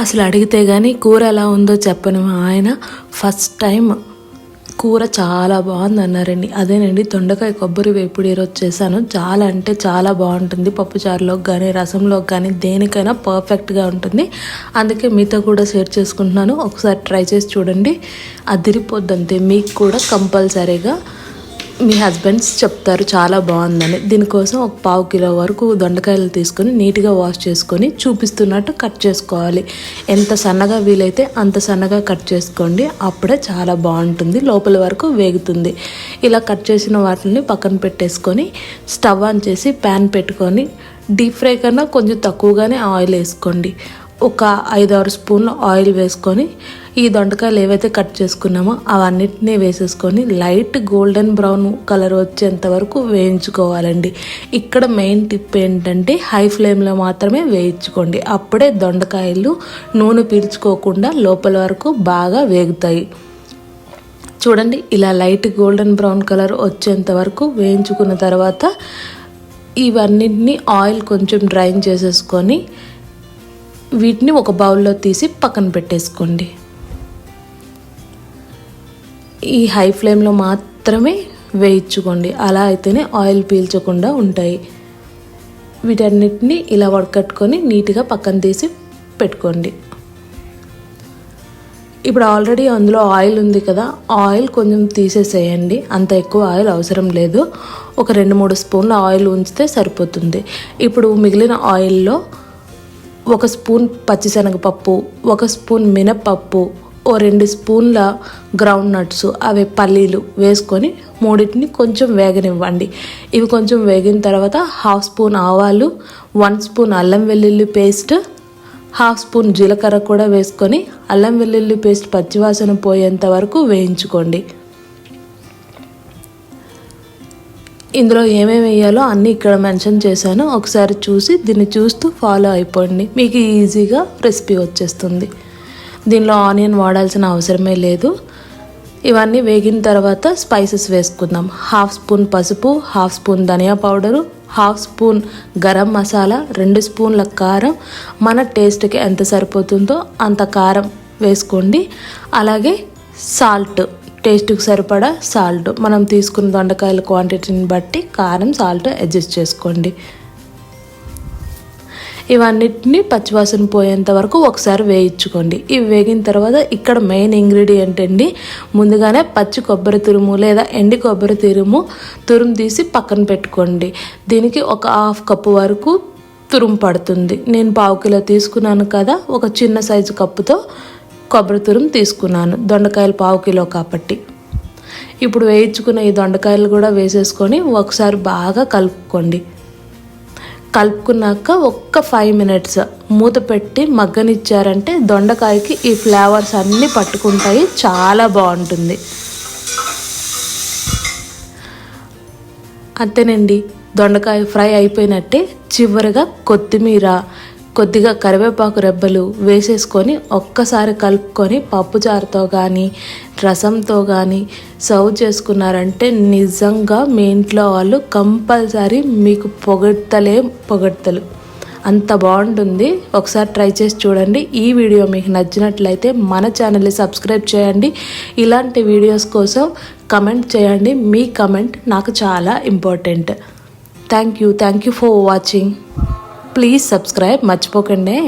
అసలు అడిగితే కానీ కూర ఎలా ఉందో చెప్పను. మా ఆయన ఫస్ట్ టైం కూర చాలా బాగుంది అన్నారండి అదేనండి దొండకాయ కొబ్బరి వేపుడు ఈరోజు చేశాను. చాలా అంటే చాలా బాగుంటుంది. పప్పుచారులోకి కానీ రసంలోకి కానీ దేనికైనా పర్ఫెక్ట్గా ఉంటుంది. అందుకే మీతో కూడా షేర్ చేసుకుంటున్నాను. ఒకసారి ట్రై చేసి చూడండి. అదిరిపోద్ది అంతే మీకు కూడా కంపల్సరీగా మీ హస్బెండ్స్ చెప్తారు చాలా బాగుందని. దీనికోసం ఒక పావు కిలో వరకు దొండకాయలు తీసుకొని నీట్గా వాష్ చేసుకొని చూపిస్తున్నట్టు కట్ చేసుకోవాలి. ఎంత సన్నగా వీలైతే అంత సన్నగా కట్ చేసుకోండి. అప్పుడే చాలా బాగుంటుంది. లోపల వరకు వేగుతుంది. ఇలా కట్ చేసిన వాటిని పక్కన పెట్టేసుకొని స్టవ్ ఆన్ చేసి ప్యాన్ పెట్టుకొని డీప్ ఫ్రై కన్నా కొంచెం తక్కువగానే ఆయిల్ వేసుకోండి. ఒక ఐదు ఆరు స్పూన్లు ఆయిల్ వేసుకొని ఈ దొండకాయలు ఏవైతే కట్ చేసుకున్నామో అవన్నిటినీ వేసేసుకొని లైట్ గోల్డెన్ బ్రౌన్ కలర్ వచ్చేంత వరకు వేయించుకోవాలండి. ఇక్కడ మెయిన్ టిప్ ఏంటంటే హై ఫ్లేమ్లో మాత్రమే వేయించుకోండి. అప్పుడే దొండకాయలు నూనె పీల్చుకోకుండా లోపల వరకు బాగా వేగుతాయి. చూడండి ఇలా లైట్ గోల్డెన్ బ్రౌన్ కలర్ వచ్చేంత వరకు వేయించుకున్న తర్వాత ఇవన్నిటిని ఆయిల్ కొంచెం డ్రైన్ చేసేసుకొని వీటిని ఒక బౌల్లో తీసి పక్కన పెట్టేసుకోండి. ఈ హై ఫ్లేమ్లో మాత్రమే వేయించుకోండి. అలా అయితేనే ఆయిల్ పీల్చకుండా ఉంటాయి. వీటన్నిటిని ఇలా వడకట్టుకొని నీట్గా పక్కన తీసి పెట్టుకోండి. ఇప్పుడు ఆల్రెడీ అందులో ఆయిల్ ఉంది కదా ఆయిల్ కొంచెం తీసేసేయండి. అంత ఎక్కువ ఆయిల్ అవసరం లేదు. ఒక రెండు మూడు స్పూన్ల ఆయిల్ ఉంచితే సరిపోతుంది. ఇప్పుడు మిగిలిన ఆయిల్లో ఒక స్పూన్ పచ్చిశనగపప్పు ఒక స్పూన్ మినప్పప్పు ఓ రెండు స్పూన్ల గ్రౌండ్ నట్స్ అవి పల్లీలు వేసుకొని మూడింటిని కొంచెం వేగనివ్వండి. ఇవి కొంచెం వేగిన తర్వాత హాఫ్ స్పూన్ ఆవాలు వన్ స్పూన్ అల్లం వెల్లుల్లి పేస్ట్ హాఫ్ స్పూన్ జీలకర్ర కూడా వేసుకొని అల్లం వెల్లుల్లి పేస్ట్ పచ్చివాసన పోయేంత వరకు వేయించుకోండి. ఇందులో ఏమేమి వేయాలో అన్నీ ఇక్కడ మెన్షన్ చేశాను. ఒకసారి చూసి దీన్ని చూస్తూ ఫాలో అయిపోండి. మీకు ఈజీగా రెసిపీ వచ్చేస్తుంది. దీనిలో ఆనియన్ వాడాల్సిన అవసరమే లేదు. ఇవన్నీ వేగిన తర్వాత స్పైసెస్ వేసుకుందాం. హాఫ్ స్పూన్ పసుపు హాఫ్ స్పూన్ ధనియా powder half spoon garam masala రెండు స్పూన్ల కారం. మన టేస్ట్కి ఎంత సరిపోతుందో అంత కారం వేసుకోండి. అలాగే సాల్ట్ టేస్ట్కి సరిపడా సాల్ట్. మనం తీసుకున్న దొండకాయల క్వాంటిటీని బట్టి కారం సాల్ట్ అడ్జస్ట్ చేసుకోండి. ఇవన్నిటిని పచ్చివాసన పోయేంత వరకు ఒకసారి వేయించుకోండి. ఇవి వేగిన తర్వాత ఇక్కడ మెయిన్ ఇంగ్రీడియంట్ అండి. ముందుగానే పచ్చి కొబ్బరి తురుము లేదా ఎండి కొబ్బరి తురుము తురుము తీసి పక్కన పెట్టుకోండి. దీనికి ఒక హాఫ్ కప్పు వరకు తురుము పడుతుంది. నేను పావు కిలో తీసుకున్నాను కదా ఒక చిన్న సైజు కప్పుతో కొబ్బరి తురుము తీసుకున్నాను. దొండకాయలు పావు కిలో కాబట్టి. ఇప్పుడు వేయించుకున్న ఈ దొండకాయలు కూడా వేసేసుకొని ఒకసారి బాగా కలుపుకోండి. కలుపుకున్నాక ఒక్క ఫైవ్ మినిట్స్ మూత పెట్టి మగ్గనిచ్చారంటే దొండకాయకి ఈ ఫ్లేవర్స్ అన్నీ పట్టుకుంటాయి. చాలా బాగుంటుంది. అంతేనండి. దొండకాయ ఫ్రై అయిపోయినట్టే చివరిగా కొత్తిమీర కొద్దిగా కరివేపాకు రెబ్బలు వేసేసుకొని ఒక్కసారి కలుపుకొని పప్పుచారుతో కానీ రసంతో కానీ సర్వ్ చేసుకున్నారంటే నిజంగా మీ ఇంట్లో వాళ్ళు కంపల్సరీ మీకు పొగడ్తలే పొగడ్తలు. అంత బాగుంటుంది. ఒకసారి ట్రై చేసి చూడండి. ఈ వీడియో మీకు నచ్చినట్లయితే మన ఛానల్ని సబ్స్క్రైబ్ చేయండి. ఇలాంటి వీడియోస్ కోసం కమెంట్ చేయండి. మీ కమెంట్ నాకు చాలా important. Thank you. Thank you for watching. Please subscribe మర్చిపోకండి.